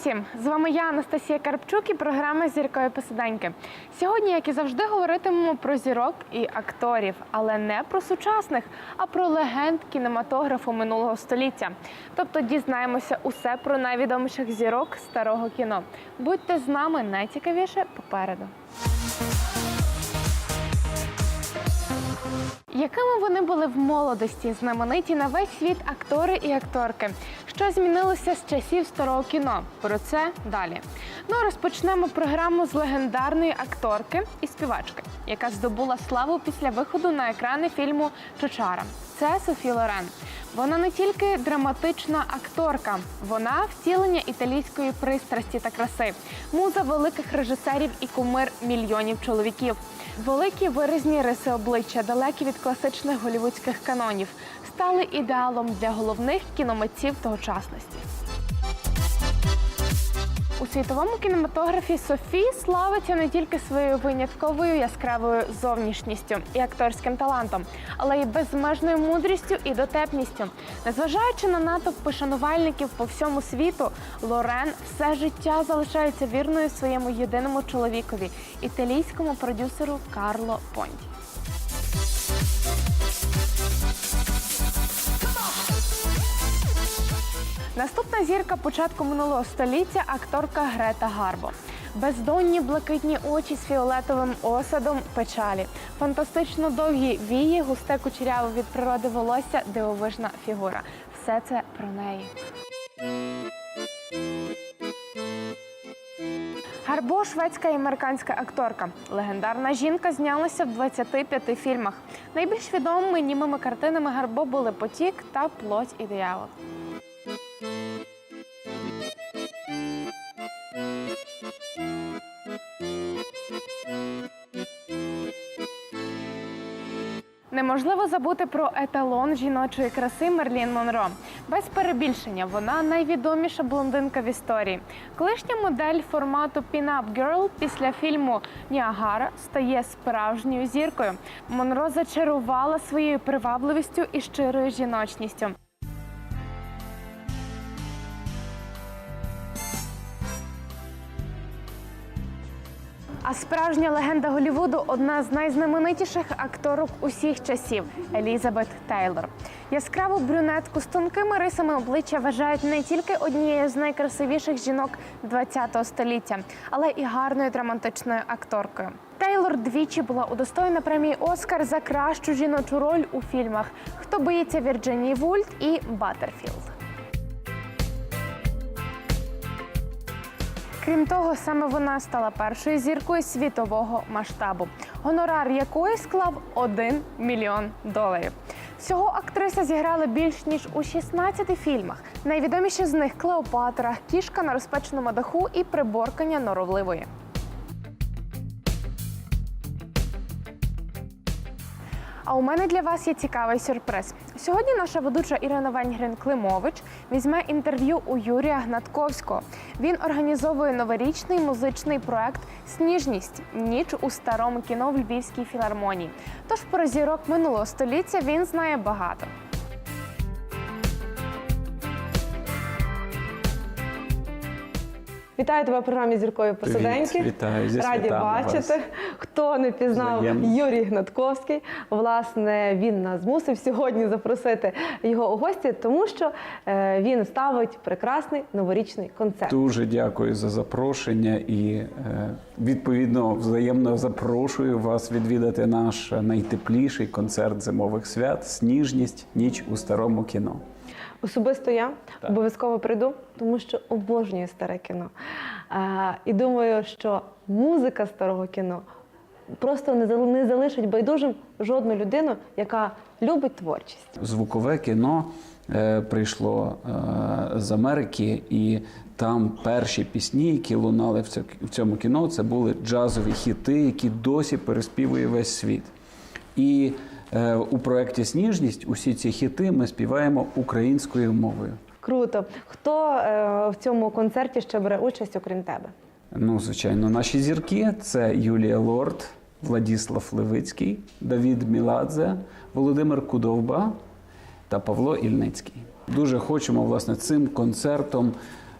Усім! З вами я, Анастасія Карпчук і програма Зіркові посиденьки. Сьогодні, як і завжди, говоритимемо про зірок і акторів, але не про сучасних, а про легенд кінематографу минулого століття. Тобто дізнаємося усе про найвідоміших зірок старого кіно. Будьте з нами найцікавіше попереду. Якими вони були в молодості, знамениті на весь світ актори і акторки? Що змінилося з часів старого кіно? Про це далі. Ну а розпочнемо програму з легендарної акторки і співачки, яка здобула славу після виходу на екрани фільму Чучара. Це Софі Лорен. Вона не тільки драматична акторка, вона втілення італійської пристрасті та краси, муза великих режисерів і кумир мільйонів чоловіків. Великі виразні риси обличчя, далекі від класичних голівудських канонів, стали ідеалом для головних кіномитців тогочасності. У світовому кінематографі Софі славиться не тільки своєю винятковою яскравою зовнішністю і акторським талантом, але й безмежною мудрістю і дотепністю. Незважаючи на натовпи шанувальників по всьому світу, Лорен все життя залишається вірною своєму єдиному чоловікові італійському продюсеру Карло Понті. Наступна зірка початку минулого століття акторка Грета Гарбо. Бездонні блакитні очі з фіолетовим осадом печалі, фантастично довгі вії, густе кучеряве від природи волосся, дивовижна фігура. Все це про неї. Гарбо шведська і американська акторка. Легендарна жінка знялася в 25 фільмах. Найбільш відомими німими картинами Гарбо були Потік та Плоть і диявол. Неможливо забути про еталон жіночої краси Мерлін Монро. Без перебільшення вона найвідоміша блондинка в історії. Колишня модель формату Pin-Up Girl після фільму Ніагара стає справжньою зіркою. Монро зачарувала своєю привабливістю і щирою жіночністю. А справжня легенда Голлівуду – одна з найзнаменитіших акторок усіх часів Елізабет Тейлор. Яскраву брюнетку з тонкими рисами обличчя вважають не тільки однією з найкрасивіших жінок ХХ століття, але і гарною драматичною акторкою. Тейлор двічі була удостоєна премії Оскар за кращу жіночу роль у фільмах Хто боїться Вірджинії Вульт і Баттерфілд. Крім того, саме вона стала першою зіркою світового масштабу, гонорар якої склав 1 мільйон доларів. Всього актриса зіграла більш ніж у 16 фільмах. Найвідоміші з них Клеопатра, кішка на розпеченому даху і приборкання норовливої. А у мене для вас є цікавий сюрприз. Сьогодні наша ведуча Ірина Венгрин Климович візьме інтерв'ю у Юрія Гнатковського. Він організовує новорічний музичний проект Сніжність ніч у старому кіно в Львівській філармонії. Тож про зірок минулого століття він знає багато. Вітаю тебе в програмі Зіркові посиденьки. Вітаю, зі Раді бачити. вас. Хто не пізнав Взаємно. Юрій Гнатковський, власне, він нас змусив сьогодні запросити його у гості, тому що е, він ставить прекрасний новорічний концерт. Дуже дякую за запрошення і е, відповідно взаємно запрошую вас відвідати наш найтепліший концерт зимових свят Сніжність ніч у старому кіно. Особисто я обов'язково прийду, тому що обожнюю старе кіно. Е, і думаю, що музика старого кіно просто не не залишить байдужим жодну людину, яка любить творчість. Звукове кіно е, прийшло е, з Америки, і там перші пісні, які лунали в цьому кіно, це були джазові хіти, які досі переспівує весь світ. І е, у проєкті Сніжність усі ці хіти ми співаємо українською мовою. Круто. Хто е, в цьому концерті ще бере участь, окрім тебе? Ну, звичайно, наші зірки це Юлія Лорд, Владіслав Левицький, Давід Міладзе, Володимир Кудовба та Павло Ільницький. Дуже хочемо власне цим концертом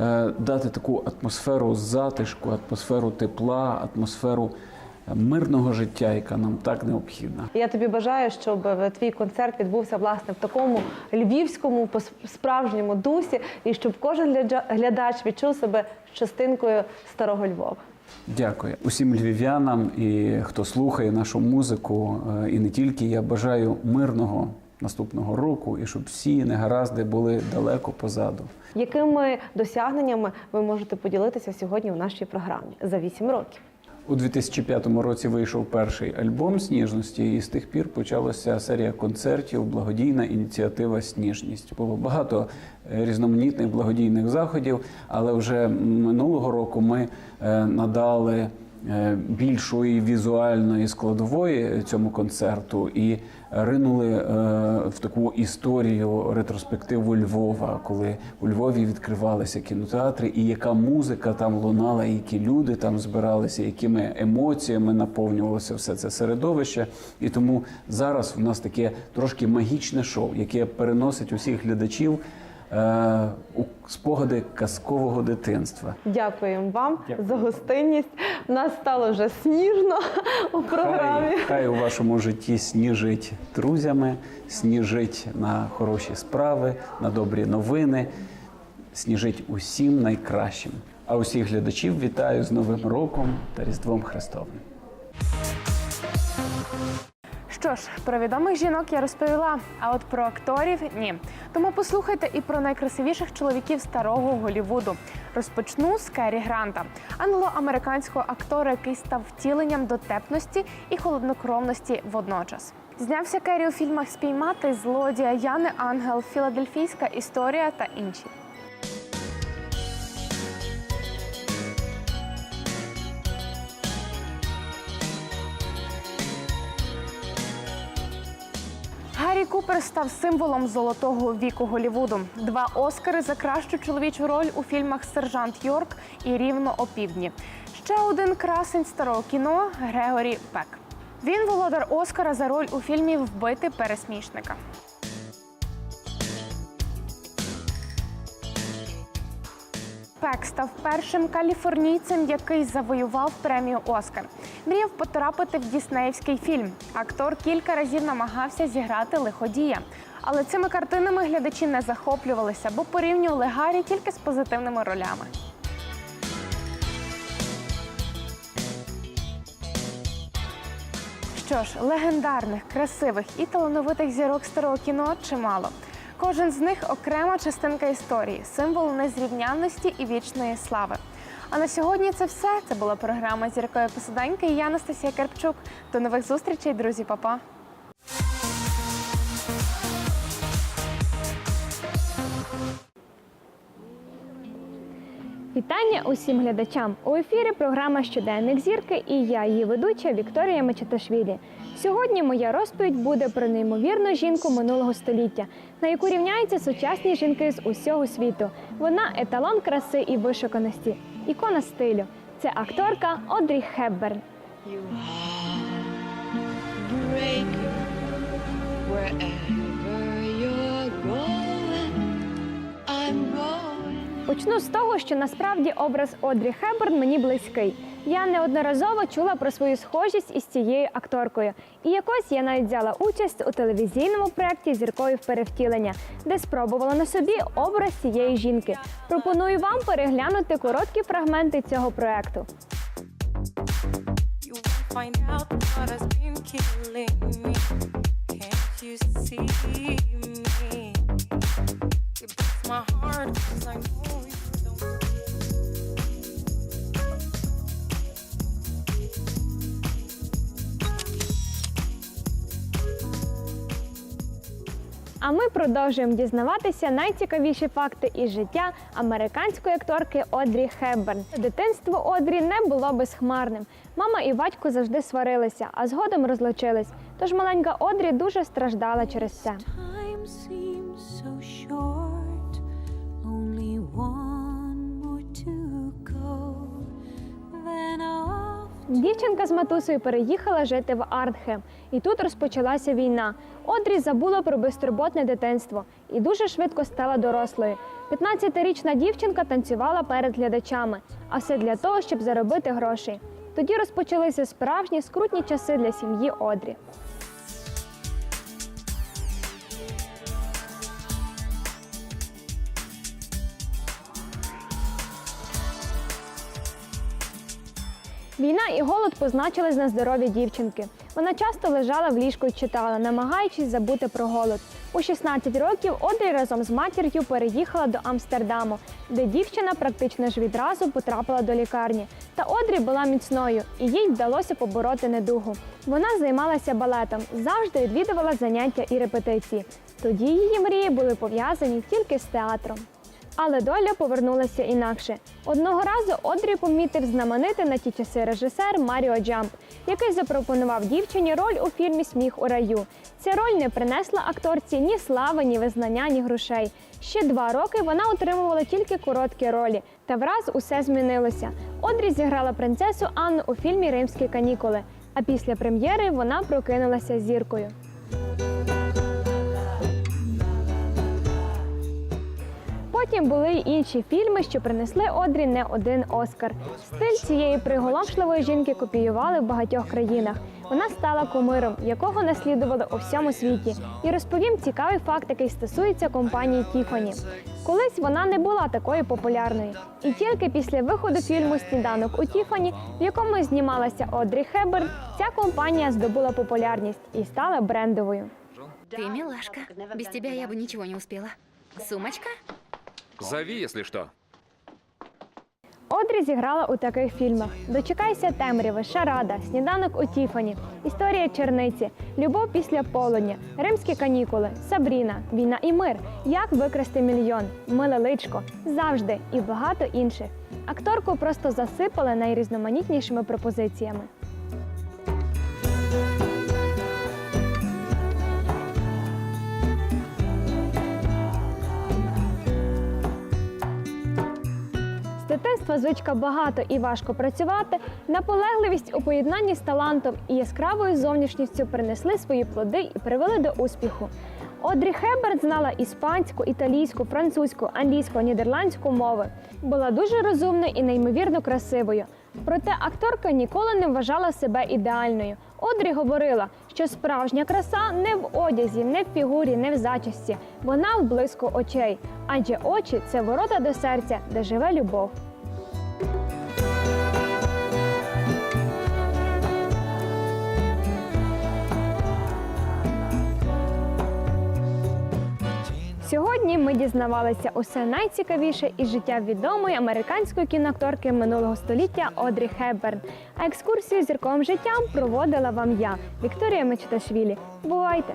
е, дати таку атмосферу затишку, атмосферу тепла, атмосферу мирного життя, яка нам так необхідна. Я тобі бажаю, щоб е, твій концерт відбувся власне в такому львівському, по справжньому дусі, і щоб кожен глядач відчув себе частинкою старого Львова. Дякую усім львів'янам і хто слухає нашу музику, е, і не тільки. Я бажаю мирного наступного року і щоб всі негаразди були далеко позаду. Якими досягненнями ви можете поділитися сьогодні в нашій програмі за 8 років? У 2005 році вийшов перший альбом Сніжності, і з тих пір почалася серія концертів, благодійна ініціатива Сніжність. Було багато е, різноманітних благодійних заходів, але вже минулого року ми е, надали е, більшої візуальної складової цьому концерту і ринули е, в таку історію ретроспективу Львова, коли у Львові відкривалися кінотеатри, і яка музика там лунала, які люди там збиралися, якими емоціями наповнювалося все це середовище. І тому зараз у нас таке трошки магічне шоу, яке переносить усіх глядачів спогади казкового дитинства. Дякуємо вам за гостинність. У нас стало вже сніжно у програмі. Хай, хай у вашому житті сніжить друзями, сніжить на хороші справи, на добрі новини, сніжить усім найкращим. А усіх глядачів вітаю з Новим роком та Різдвом Христовим. Що ж, про відомих жінок я розповіла, а от про акторів ні. Тому послухайте і про найкрасивіших чоловіків старого Голівуду. Розпочну з Керрі Гранта, англо-американського актора, який став втіленням дотепності і холоднокровності водночас. Знявся Керрі у фільмах Спіймати злодія, Яни Ангел, Філадельфійська історія та інші. Гаррі Купер став символом золотого віку Голівуду. Два Оскари за кращу чоловічу роль у фільмах Сержант Йорк і Рівно опівдні. Ще один красень старого кіно Грегорі Пек. Він володар Оскара за роль у фільмі Вбити пересмішника. Пек став першим каліфорнійцем, який завоював премію Оскар. Мріяв потрапити в діснеївський фільм. Актор кілька разів намагався зіграти лиходія. Але цими картинами глядачі не захоплювалися, бо порівнювали Гаррі тільки з позитивними ролями. Що ж, легендарних, красивих і талановитих зірок старого кіно чимало. Кожен з них окрема частинка історії, символ незрівнянності і вічної слави. А на сьогодні це все. Це була програма посиденьки. І я Анастасія Карпчук. До нових зустрічей, друзі, Па-па! Вітання усім глядачам. У ефірі програма Щоденник зірки і я, її ведуча Вікторія Мечеташвілі. Сьогодні моя розповідь буде про неймовірну жінку минулого століття, на яку рівняються сучасні жінки з усього світу. Вона еталон краси і вишуканості, ікона стилю. Це акторка Одрі Хепберн. You heartbreaker, Почну з того, що насправді образ Одрі Хепберн мені близький. Я неодноразово чула про свою схожість із цією акторкою. І якось я навіть взяла участь у телевізійному проєкті Зіркові в перевтілення, де спробувала на собі образ цієї жінки. Пропоную вам переглянути короткі фрагменти цього проєкту. You? My heart 'cause I know you don't. А ми продовжуємо дізнаватися найцікавіші факти із життя американської акторки Одрі Хепберн. Дитинство Одрі не було безхмарним. Мама і батько завжди сварилися, а згодом розлучились. Тож маленька Одрі дуже страждала через це. Дівчинка з матусею переїхала жити в Артхем, і тут розпочалася війна. Одрі забула про безтурботне дитинство і дуже швидко стала дорослою. 15-річна дівчинка танцювала перед глядачами, а все для того, щоб заробити грошей. Тоді розпочалися справжні скрутні часи для сім'ї Одрі. Війна і голод позначились на здоров'ї дівчинки. Вона часто лежала в ліжку і читала, намагаючись забути про голод. У 16 років Одрі разом з матір'ю переїхала до Амстердаму, де дівчина практично ж відразу потрапила до лікарні. Та Одрі була міцною, і їй вдалося побороти недугу. Вона займалася балетом, завжди відвідувала заняття і репетиції. Тоді її мрії були пов'язані тільки з театром. Але доля повернулася інакше. Одного разу Одрі помітив знаменитий на ті часи режисер Маріо Джамп, який запропонував дівчині роль у фільмі Сміх у раю. Ця роль не принесла акторці ні слави, ні визнання, ні грошей. Ще два роки вона отримувала тільки короткі ролі, та враз усе змінилося. Одрі зіграла принцесу Анну у фільмі Римські канікули. А після прем'єри вона прокинулася зіркою. Потім були й інші фільми, що принесли Одрі не один Оскар. Стиль цієї приголомшливої жінки копіювали в багатьох країнах. Вона стала кумиром, якого наслідували у всьому світі. І розповім цікавий факт, який стосується компанії Тіфані. Колись вона не була такою популярною. І тільки після виходу фільму Сніданок у Тіфані, в якому знімалася Одрі Хеберн, ця компанія здобула популярність і стала брендовою. Ты милашка. Без тебя я бы ничего не успела. Сумочка? Зови, если что. Одрі зіграла у таких фільмах: Дочекайся темряви, Шарада, Сніданок у Тіфані, Історія черниці, Любов після полудня, Римські канікули, Сабріна, Війна і мир, Як викрасти мільйон, Миле личко, завжди і багато інших. Акторку просто засипали найрізноманітнішими пропозиціями. Звичка багато і важко працювати, наполегливість у поєднанні з талантом і яскравою зовнішністю принесли свої плоди і привели до успіху. Одрі Хеберт знала іспанську, італійську, французьку, англійську, нідерландську мови. Була дуже розумною і неймовірно красивою. Проте акторка ніколи не вважала себе ідеальною. Одрі говорила, що справжня краса не в одязі, не в фігурі, не в зачісті. Вона в блиску очей, адже очі це ворота до серця, де живе любов. Сьогодні ми дізнавалися усе найцікавіше із життя відомої американської кіноакторки минулого століття Одрі Хепберн. А екскурсію зірковим життям проводила вам я, Вікторія Мечташвілі. Бувайте!